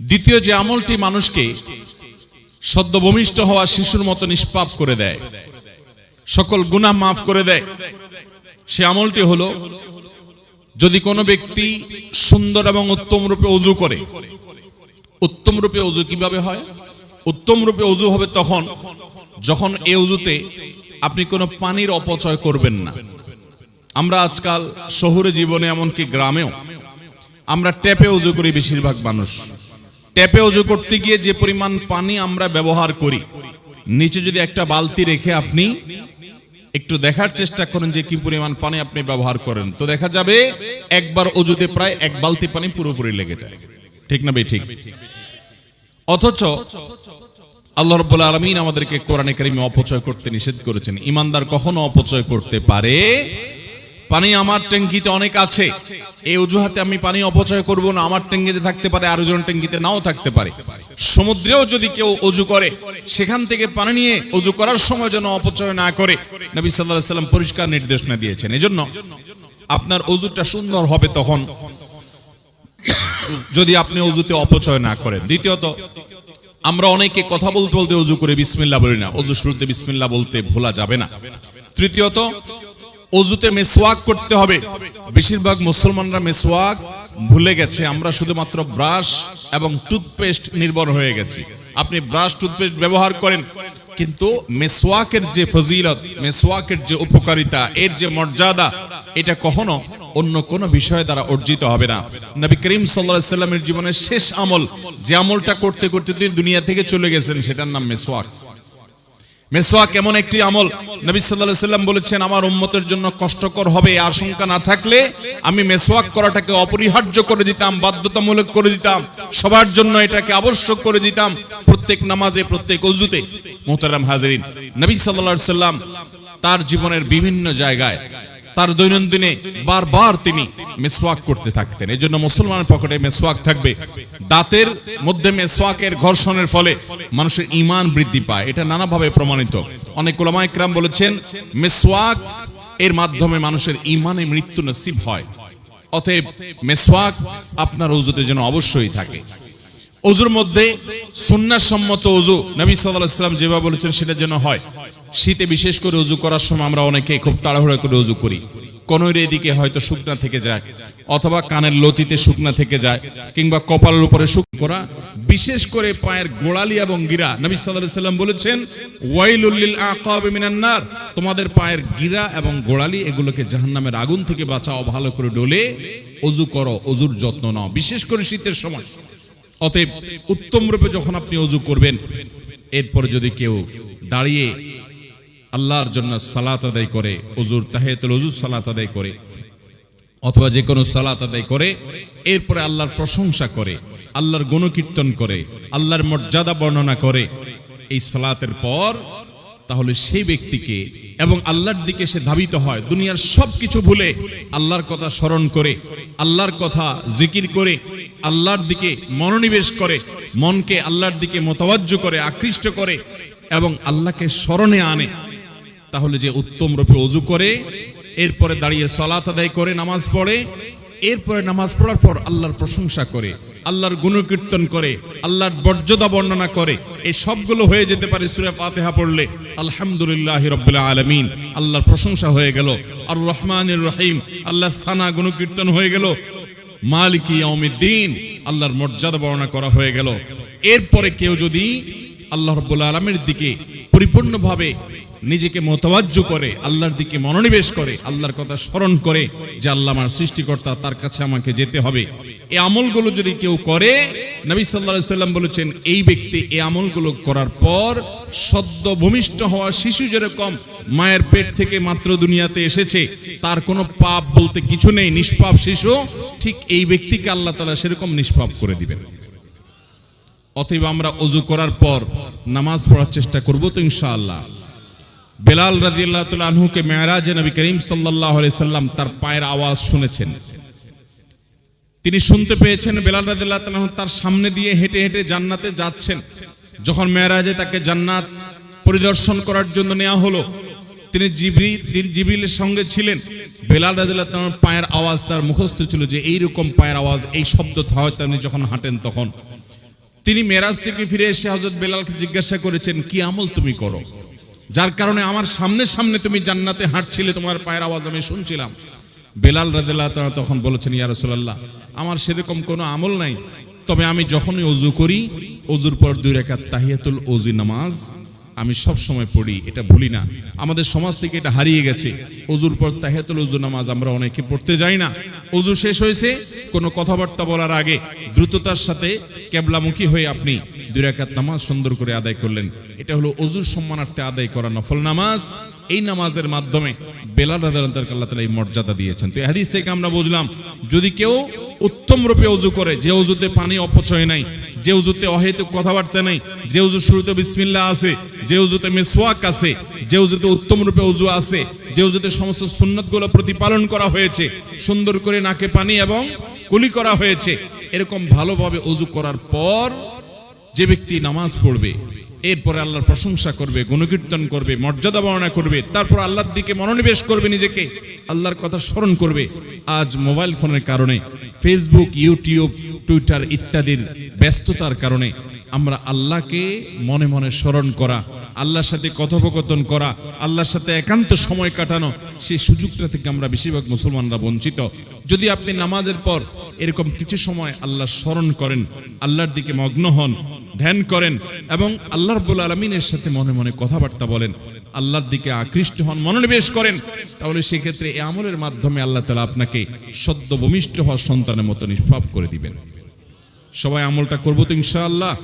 দ্বিতীয় যে আমলটি মানুষকে সদ্য ভূমিষ্ঠ হওয়া শিশুর মতো নিষ্পাপ করে দেয়, সকল গুনাহ মাফ করে দেয়, সে আমলটি হলো, যদি কোনো ব্যক্তি সুন্দর এবং উত্তম রূপে অজু করে, উত্তম রূপে অজু কীভাবে হয়? উত্তম রূপে অজু হবে তখন, যখন এ অজুতে আপনি কোনো পানির অপচয় করবেন না। আমরা আজকাল শহুরে জীবনে এমনকি গ্রামেও আমরা ট্যাপে অজু করি বেশিরভাগ মানুষ। ট্যাপে অজু করতে গিয়ে যে পরিমাণ পানি আমরা ব্যবহার করি, নিচে যদি একটা বালতি রেখে আপনি একটু দেখার চেষ্টা করেন যে কি পরিমাণ পানি আপনি ব্যবহার করেন, তো দেখা যাবে একবার অজুতে প্রায় এক বালতি পানি পুরোপুরি লেগে যায়। ঠিক না ভাই? ঠিক। অথচ আল্লাহ রব্বুল আলমিন আমাদেরকে কোরআনে কারিমে অপচয় করতে নিষেধ করেছেন। ইমানদার কখনো অপচয় করতে পারে পানি আমার ট্যাঙ্কিতে অনেক আছে। এই অজুহাতে আমি পানি অপচয় করব না, আমার ট্যাঙ্কিতে থাকতে পারে আরও জন ট্যাঙ্কিতে নাও থাকতে পারে। সমুদ্রেও যদি কেউ অজু করে, সেখান থেকে পানি নিয়ে অজু করার সময় যেন অপচয় না করে, নবী সাল্লাহ সাল্লাম পরিষ্কার নির্দেশনা দিয়েছেন। এজন্য আপনার অজুটা সুন্দর হবে তখন, যদি আপনি অজুতে অপচয় না করেন। দ্বিতীয়ত, আমরা অনেকে কথা বলতে বলতে অজু করে বিসমিল্লা বলি না। অজু শুরুতে বিসমিল্লা বলতে ভোলা যাবে না। তৃতীয়ত অজুতে মেসওয়াক করতে হবে। বেশিরভাগ মুসলমানরা মেসওয়াক ভুলে গেছে। আমরা শুধুমাত্র ব্রাশ এবং টুথপেস্ট নির্ভর হয়ে গেছি। আপনি ব্রাশ, টুথপেস্ট ব্যবহার করেন, কিন্তু মেসওয়াকের যে ফজিলত, মেসওয়াকের যে উপকারিতা, এর যে মর্যাদা, এটা কখনো অন্য কোনো বিষয় দ্বারা অর্জিত হবে না। নবী করিম সাল্লাহ সাল্লামের জীবনের শেষ আমল, যে আমলটা করতে করতে তিনি দুনিয়া থেকে চলে গেছেন, সেটার নাম মেসওয়াক। মেসওয়াক এমন একটি আমল? নবী সাল্লাহ সাল্লাম বলেছেন, আমার উম্মতের জন্য কষ্টকর হবে আশঙ্কা না থাকলে আমি মেসোয়াক করাটাকে অপরিহার্য করে দিতাম, বাধ্যতামূলক করে দিতাম, সবার জন্য এটাকে আবশ্যক করে দিতাম, প্রত্যেক নামাজে, প্রত্যেক অজুতে মোহতারাম হাজরিন, নবী সাল্লাহ সাল্লাম তার জীবনের বিভিন্ন জায়গায় তার দৈনন্দিনে বারবার তিনি মেসওয়াক করতে থাকতেন। এই জন্য মুসলমানের পকেটে মেসওয়াক থাকবে। দাঁতের মধ্যে মেসওয়াকের ঘর্ষণের ফলে মানুষের ইমান বৃদ্ধি পায়। এটা নানাভাবে প্রমাণিত। অনেক ওলামাইকরাম বলেছেন, মেসওয়াক এর মাধ্যমে মানুষের ইমানে মৃত্যু নসিব হয়। অতএব মেসওয়াক আপনার উজুতে যেন অবশ্যই থাকে। অজুর মধ্যে সুন্নাসম্মত অজু নবী সাল্লাহ সাল্লাম যেভাবে বলেছেন, সেটা যেন হয়। শীতে বিশেষ করে অজু করার সময় আমরা অনেকে খুব তাড়াহুড়া করে অজু করি। কনৈর এদিকে হয়তো শুকনা থেকে যায়, অথবা কানের লতিতে শুকনা থেকে যায়, কিংবা কপালের উপরে শুকনো করা। বিশেষ করে পায়ের গোড়ালি এবং গিরা। নবী সাল্লাল্লাহু সাল্লাম বলেছেন ওয়াইলুল্লিল আকাব মিনান্নার তোমাদের পায়ের গিরা এবং গোড়ালি এগুলোকে জাহান্নামের আগুন থেকে বাঁচাও, ভালো করে ডলে। অজু করো অজুর যত্ন নাও, বিশেষ করে শীতের সময়। অতএব উত্তম রূপে যখন আপনি অজু করবেন, এরপর যদি কেউ দাঁড়িয়ে আল্লাহর জন্য সালাত আদায় করে অজুর তাহেতুল অজুর সালাত আদায় করে, অথবা যে কোনো সালাত আদায় করে, এরপরে আল্লাহর প্রশংসা করে, আল্লাহর গুণকীর্তন করে, আল্লাহর মর্যাদা বর্ণনা করে, এই সালাতের পর তাহলে সেই ব্যক্তিকে এবং আল্লাহর দিকে সে ধাবিত হয়, দুনিয়ার সব কিছু ভুলে আল্লাহর কথা স্মরণ করে, আল্লাহর কথা জিকির করে, আল্লাহর দিকে মনোনিবেশ করে, মনকে আল্লাহর দিকে মোতাবাজ্য করে, আকৃষ্ট করে এবং আল্লাহকে স্মরণে আনে। তাহলে যে উত্তম রূপে অজু করে, এরপরে দাঁড়িয়ে সলাত আদায় করে, নামাজ পড়ে, এরপরে নামাজ পড়ার পর আল্লাহর প্রশংসা করে, আল্লাহর গুণকীর্তন করে, আল্লাহর মর্যাদা বর্ণনা করে, এই সবগুলো হয়ে যেতে পারে সুরে ফাতেহা পড়লে। আলহামদুলিল্লাহ রব্বুল আলমিন। আল্লাহর প্রশংসা হয়ে গেল। আর রহমানুর রহিম। আল্লাহ থানা গুণকীর্তন হয়ে গেল। মালিকি ইয়াউমিদ্দিন। আল্লাহর মর্যাদা বর্ণনা করা হয়ে গেল। এরপরে কেউ যদি আল্লাহ রব্বুল আলমের দিকে পরিপূর্ণভাবে নিজেকে মোতাবাজ্য করে, আল্লাহর দিকে মনোনিবেশ করে, আল্লাহর কথা স্মরণ করে যে আল্লাহ আমার সৃষ্টিকর্তা, তার কাছে আমাকে যেতে হবে। এই আমলগুলো যদি কেউ করে, নবী সাল্লাহ সাল্লাম বলেছেন, এই ব্যক্তি এই আমলগুলো করার পর সদ্য ভূমিষ্ঠ হওয়া শিশু যেরকম মায়ের পেট থেকে মাত্র দুনিয়াতে এসেছে, তার কোনো পাপ বলতে কিছু নেই, নিষ্পাপ শিশু, ঠিক এই ব্যক্তিকে আল্লাহ তালা সেরকম নিষ্পাপ করে দিবেন। অতএব আমরা অজু করার পর নামাজ পড়ার চেষ্টা করব তো ইনশাআল্লাহ। বেলাল তাআলা আনহুকে মেরাজে নবী করিম আলাইহি সাল্লাম তার পায়ের আওয়াজ শুনেছেন। তিনি শুনতে পেয়েছেন বেলাল তাআলা তার সামনে দিয়ে হেঁটে হেঁটে জান্নাতে যাচ্ছেন। যখন মেরাজে তাকে জান্নাত পরিদর্শন করার জন্য নেওয়া হলো, তিনি জিবরি জিবরিলের সঙ্গে ছিলেন। বেলাল তাআলার পায়ের আওয়াজ তার মুখস্থ ছিল যে এই রকম পায়ের আওয়াজ, এই শব্দ হয় তিনি যখন হাঁটেন তখন। তিনি মেরাজ থেকে ফিরে এসে হজরত বেলালকে জিজ্ঞাসা করেছেন, কি আমল তুমি করো? যার কারণে আমার সামনে সামনে তুমি জান্নাতে হাঁটছিলে, তোমার পায়ের আওয়াজ আমি শুনছিলাম। বেলাল রাদিল্লাহ তাআলা তখন বলেছেন, ইয়া রাসূলুল্লাহ, আমার সেরকম কোনো আমল নাই। তবে আমি যখনই অজু করি, অজুর পর দুই রাকাত তাহিয়াতুল ওজি নামাজ আমি সব সময় পড়ি। এটা ভুলি না। আমাদের সমাজ থেকে এটা হারিয়ে গেছে। অজুর পর তাহিয়াতুল ওজু নামাজ আমরা অনেকে পড়তে যাই না। অজু শেষ হয়েছে, কোনো কথাবার্তা বলার আগে দ্রুততার সাথে কেবলামুখী হয়ে আপনি দুই নামাজ সুন্দর করে আদায় করলেন। এটা হলো অজুর সম্মানার্থে আদায় করা নফল নামাজ। এই নামাজের মাধ্যমে বেলাল রাদারকে আল্লাহ তালা এই মর্যাদা দিয়েছেন। তো হাদিস থেকে আমরা বুঝলাম, যদি কেউ উত্তম রূপে অজু করে, যে অজুতে পানি অপচয় নাই, যে উজুতে অহেতুক কথাবার্তা নেই, যে উজু শুরুতে বিসমিল্লা আছে, যে উজুতে মেসোয়াক আছে, যে উজুতে উত্তম রূপে উজু আছে, যে উজুতে সমস্ত সুন্নতগুলো প্রতিপালন করা হয়েছে, সুন্দর করে নাকে পানি এবং কুলি করা হয়েছে, এরকম ভালোভাবে উজু করার পর যে ব্যক্তি নামাজ পড়বে, এরপরে আল্লাহর প্রশংসা করবে, গুণকীর্তন করবে, মর্যাদা বর্ণনা করবে, তারপর আল্লাহর দিকে মনোনিবেশ করবে নিজেকে, আল্লাহর কথা স্মরণ করবে, আজ মোবাইল ফোনের কারণে ফেসবুক ইউটিউব টুইটার ইত্যাদির ব্যস্ততার কারণে আমরা আল্লাহকে মনে মনে স্মরণ করা, আল্লাহর সাথে কথোপকথন করা, আল্লাহর সাথে একান্ত সময় কাটানো, সেই সুযোগটা থেকে আমরা বেশিরভাগ মুসলমানরা বঞ্চিত। যদি আপনি নামাজের পর এরকম কিছু সময় আল্লাহ স্মরণ করেন, আল্লাহর দিকে মগ্ন হন ধ্যান করেন এবং আল্লাহ রব্বুল আলমিনের সাথে মনে মনে কথাবার্তা বলেন। আল্লাহর দিকে আকৃষ্ট হন, মনোনিবেশ করেন। তাহলে সেক্ষেত্রে এই আমলের মাধ্যমে আল্লাহ তালা আপনাকে সদ্য ভূমিষ্ঠ হওয়ার সন্তানের মতো নিষ্পাপ করে দিবেন। সবাই আমলটা করব তো ইনশাআল্লাহ।